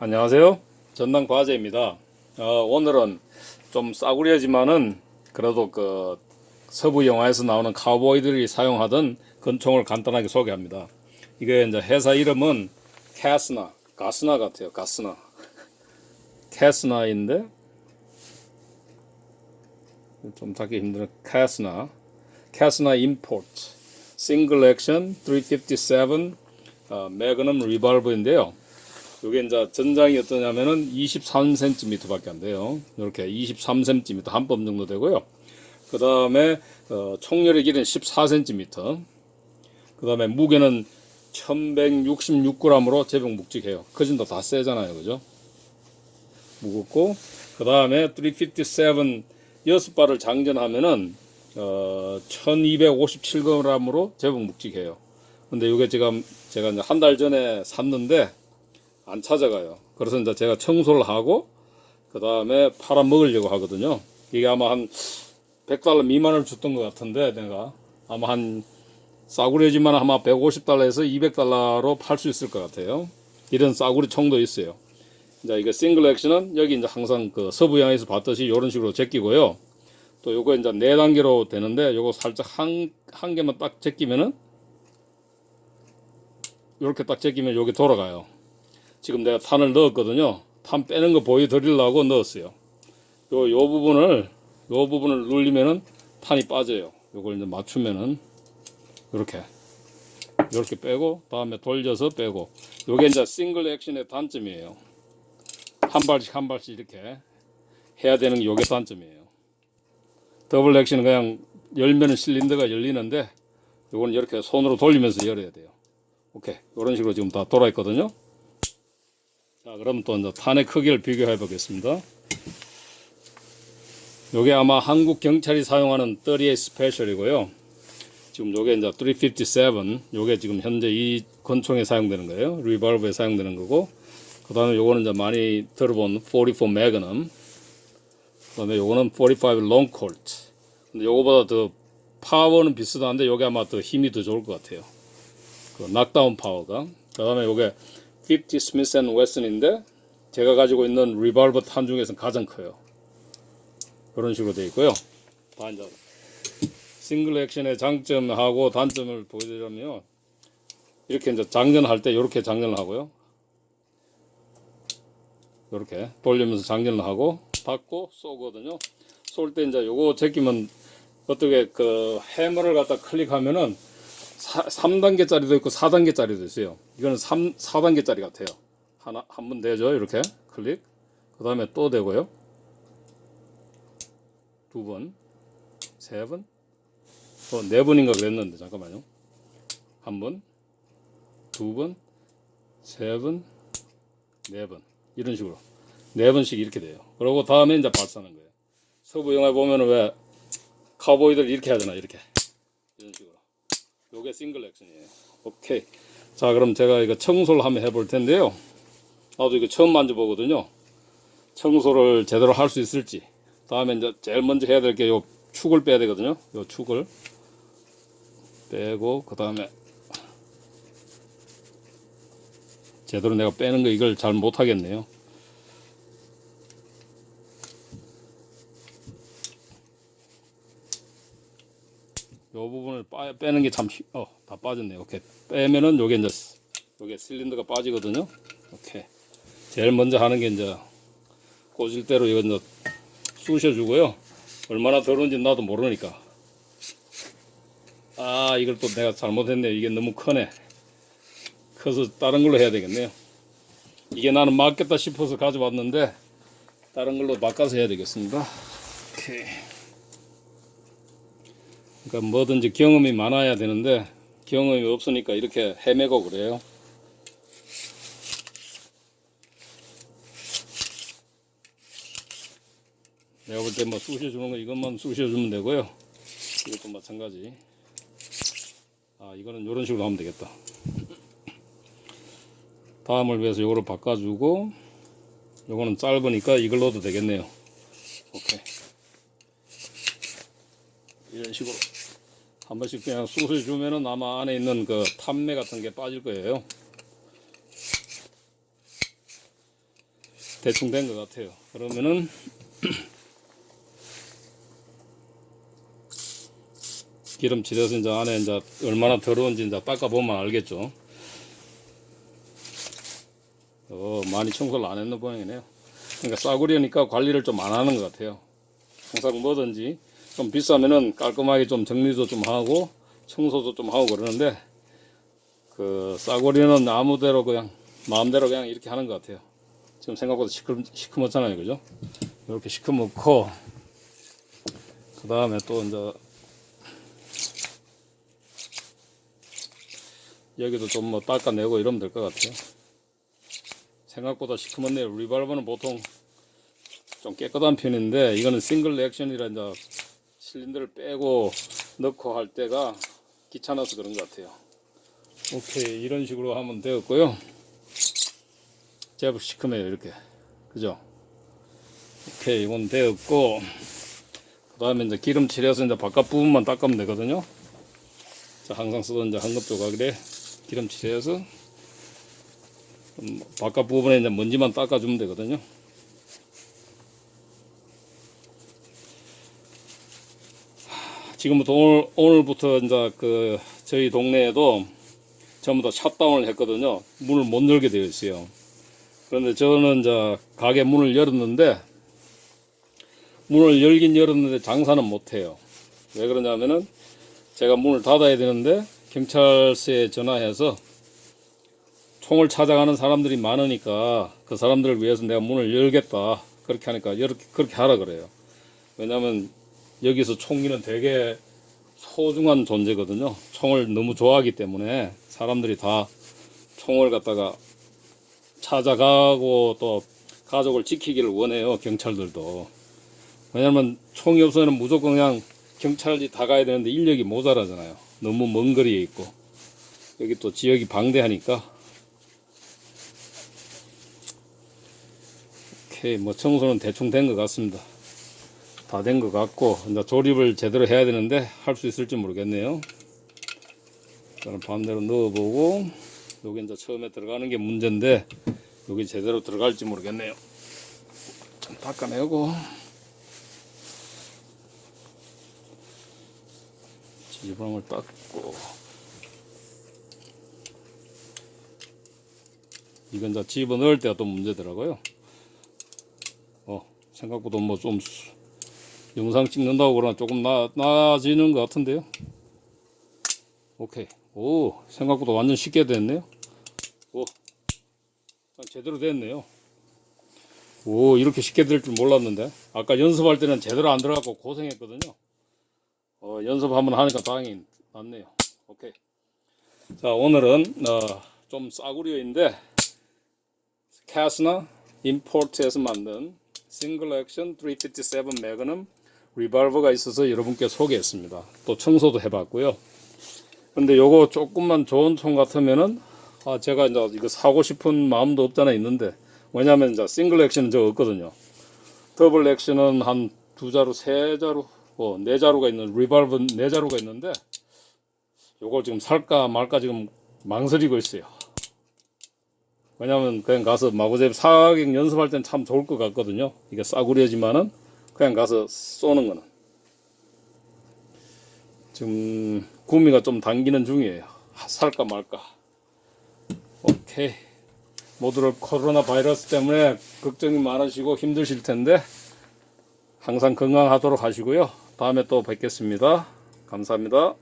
안녕하세요. 전남 과제입니다. 어, 오늘은 좀 싸구려지만은 그래도 그 서부 영화에서 나오는 카우보이들이 사용하던 권총을 간단하게 소개합니다. 이게 이제 회사 이름은 캐스나, 가스나 같아요. 가스나. 캐스나인데 좀 찾기 힘드는 캐스나. 캐스나 임포트. 싱글 액션 357 어, 매그넘 리발버인데요. 요게 이제 전장이 어떠냐면은 23cm밖에 안 돼요. 이렇게 23cm 한뼘 정도 되고요. 그 다음에 어, 총열의 길이는 14cm. 그 다음에 무게는 1166g으로 제법 묵직해요. 거진도 다 세잖아요. 그죠? 무겁고 그 다음에 357 여섯 발을 장전하면은 어, 1257g으로 제법 묵직해요. 근데 이게 지금 제가 한 달 전에 샀는데 안 찾아가요. 그래서 이제 제가 청소를 하고 그 다음에 팔아 먹으려고 하거든요. 이게 아마 한 100달러 미만을 줬던 것 같은데 내가 아마 한 싸구려지만 아마 150달러에서 200달러로 팔 수 있을 것 같아요. 이런 싸구려 총도 있어요. 이제 이게 싱글 액션은 여기 이제 항상 그 서부양에서 봤듯이 이런 식으로 제끼고요. 또 요거 이제 네 단계로 되는데 요거 살짝 한, 한 개만 딱 제끼면은 이렇게 딱 제끼면 여기 돌아가요. 지금 내가 탄을 넣었거든요. 탄 빼는 거 보여드리려고 넣었어요. 요, 요 부분을, 요 부분을 눌리면은 탄이 빠져요. 요걸 이제 맞추면은, 이렇게. 이렇게 빼고, 다음에 돌려서 빼고. 요게 이제 싱글 액션의 단점이에요. 한 발씩 한 발씩 이렇게 해야 되는 게 요게 단점이에요. 더블 액션은 그냥 열면은 실린더가 열리는데, 요건 이렇게 손으로 돌리면서 열어야 돼요. 오케이. 이런 식으로 지금 다 돌아 있거든요. 자, 그럼 또 이제 탄의 크기를 비교해 보겠습니다. 요게 아마 한국 경찰이 사용하는 38 스페셜이고요. 지금 요게 이제 357, 요게 지금 현재 이 권총에 사용되는 거예요. 리볼브에 사용되는 거고, 그 다음에 요거는 이제 많이 들어본 44 매그넘, 그 다음에 요거는 45 롱콜트. 근데 요거보다 더 파워는 비슷한데 요게 아마 더 힘이 더 좋을 것 같아요. 그 낙다운 파워가. 그 다음에 요게 50 스미스 앤 웨슨인데 제가 가지고 있는 리발버 탄 중에서는 가장 커요. 그런 식으로 되어 있고요. 다 이제 싱글 액션의 장점하고 단점을 보여드리자면 이렇게 이제 장전할 때 이렇게 장전을 하고요. 이렇게 돌리면서 장전을 하고 닫고 쏘거든요. 쏠 때 이제 요거 제끼면 어떻게 그 해머를 갖다 클릭하면은 3단계짜리도 있고 4단계짜리도 있어요. 이거는 3, 4단계짜리 같아요. 하나, 한 번 되죠. 이렇게 클릭. 그 다음에 또 되고요. 두 번, 세 번, 또네 번인가 그랬는데, 잠깐만요. 한 번, 두 번, 세 번, 네 번. 이런 식으로. 네 번씩 이렇게 돼요. 그리고 다음에 이제 발사하는 거예요. 서부 영화에 보면은 왜 카우보이들 이렇게 하잖아. 이렇게. 이런 식으로. 요게 싱글 액션이에요. 오케이. 자, 그럼 제가 이거 청소를 한번 해볼 텐데요. 나도 이거 처음 만져보거든요. 청소를 제대로 할 수 있을지. 다음에 이제 제일 먼저 해야 될 게 요 축을 빼야 되거든요. 요 축을 빼고, 그 다음에 제대로 내가 빼는 거 이걸 잘 못하겠네요. 요 부분을 빠, 빼는 게 참, 어, 다 빠졌네요. 오케이. 빼면은 요게 이제, 요게 실린더가 빠지거든요. 오케이. 제일 먼저 하는 게 이제, 꽂을 대로 이거 이제 쑤셔주고요. 얼마나 더러운지 나도 모르니까. 아, 이걸 또 내가 잘못했네요. 이게 너무 크네. 커서 다른 걸로 해야 되겠네요. 이게 나는 맞겠다 싶어서 가져왔는데, 다른 걸로 바꿔서 해야 되겠습니다. 오케이. 그러니까 뭐든지 경험이 많아야 되는데 경험이 없으니까 이렇게 헤매고 그래요. 내가 볼 때 뭐 쑤셔 주는 거 이것만 쑤셔 주면 되고요. 이것도 마찬가지. 아 이거는 이런 식으로 하면 되겠다. 다음을 위해서 이거를 바꿔주고 요거는 짧으니까 이걸 넣어도 되겠네요. 오케이. 이런 식으로 한 번씩 그냥 쑤셔 주면은 아마 안에 있는 그 탐매 같은 게 빠질 거예요. 대충 된 것 같아요. 그러면은 기름 칠해서 이제 안에 이제 얼마나 더러운지 이제 닦아보면 알겠죠. 어, 많이 청소를 안 했는 모양이네요. 그러니까 싸구려니까 관리를 좀 안 하는 것 같아요. 항상 뭐든지 좀 비싸면은 깔끔하게 좀 정리도 좀 하고 청소도 좀 하고 그러는데 그 싸구려는 아무대로 그냥 마음대로 그냥 이렇게 하는 것 같아요. 지금 생각보다 시큼, 시커멓잖아요, 그죠? 이렇게 시커멓고 그 다음에 또 이제 여기도 좀 뭐 닦아내고 이러면 될 것 같아요. 생각보다 시커멓네요. 리발버는 보통 좀 깨끗한 편인데 이거는 싱글 액션이라 이제 실린더를 빼고 넣고 할 때가 귀찮아서 그런 것 같아요. 오케이 이런 식으로 하면 되었고요. 제법 시커매요 이렇게 그죠? 오케이 이건 되었고 그 다음에 이제 기름 칠해서 이제 바깥 부분만 닦으면 되거든요. 자 항상 쓰던 이제 한급 조각이래 기름 칠해서 음, 바깥 부분에 이제 먼지만 닦아주면 되거든요. 지금부터 오늘, 오늘부터 이제 그 저희 동네에도 전부 다 샷다운을 했거든요. 문을 못 열게 되어 있어요. 그런데 저는 이제 가게 문을 열었는데 문을 열긴 열었는데 장사는 못 해요. 왜 그러냐면은 제가 문을 닫아야 되는데 경찰서에 전화해서 총을 찾아가는 사람들이 많으니까 그 사람들을 위해서 내가 문을 열겠다. 그렇게 하니까 이렇게 그렇게 하라 그래요. 왜냐면 여기서 총기는 되게 소중한 존재거든요. 총을 너무 좋아하기 때문에 사람들이 다 총을 갖다가 찾아가고 또 가족을 지키기를 원해요. 경찰들도. 왜냐면 총이 없으면 무조건 그냥 경찰이 다 가야 되는데 인력이 모자라잖아요. 너무 먼 거리에 있고. 여기 또 지역이 방대하니까. 오케이. 뭐 청소는 대충 된 것 같습니다. 다 된 것 같고 이제 조립을 제대로 해야 되는데 할 수 있을지 모르겠네요. 저는 반대로 넣어보고 여기 이제 처음에 들어가는 게 문제인데 여기 제대로 들어갈지 모르겠네요. 좀 닦아내고 지방을 닦고 이건 이제 집어 넣을 때가 또 문제더라고요. 어 생각보다 뭐 좀 영상 찍는다고 그러나 조금 나, 나아지는 것 같은데요. 오케이. 오, 생각보다 완전 쉽게 됐네요. 오, 아, 제대로 됐네요. 오, 이렇게 쉽게 될 줄 몰랐는데. 아까 연습할 때는 제대로 안 들어가고 고생했거든요. 어, 연습 한번 하니까 다행히 낫네요. 오케이. 자, 오늘은, 어, 좀 싸구려인데, 캐스나 임포트에서 만든 싱글 액션 357 매그넘 리발버가 있어서 여러분께 소개했습니다. 또 청소도 해봤고요. 근데 요거 조금만 좋은 총 같으면은 아 제가 이제 이거 사고 싶은 마음도 없잖아 있는데 왜냐면 이제 싱글 액션은 저 없거든요. 더블 액션은 한 두 자루, 세 자루, 어, 네 자루가 있는 리발버 네 자루가 있는데 요걸 지금 살까 말까 지금 망설이고 있어요. 왜냐면 그냥 가서 마구잡이 사격 연습할 땐 참 좋을 것 같거든요. 이게 싸구려지만은 그냥 가서 쏘는 거는 지금 구미가 좀 당기는 중이에요. 살까 말까. 오케이. 모두를 코로나 바이러스 때문에 걱정이 많으시고 힘드실 텐데 항상 건강하도록 하시고요. 다음에 또 뵙겠습니다. 감사합니다.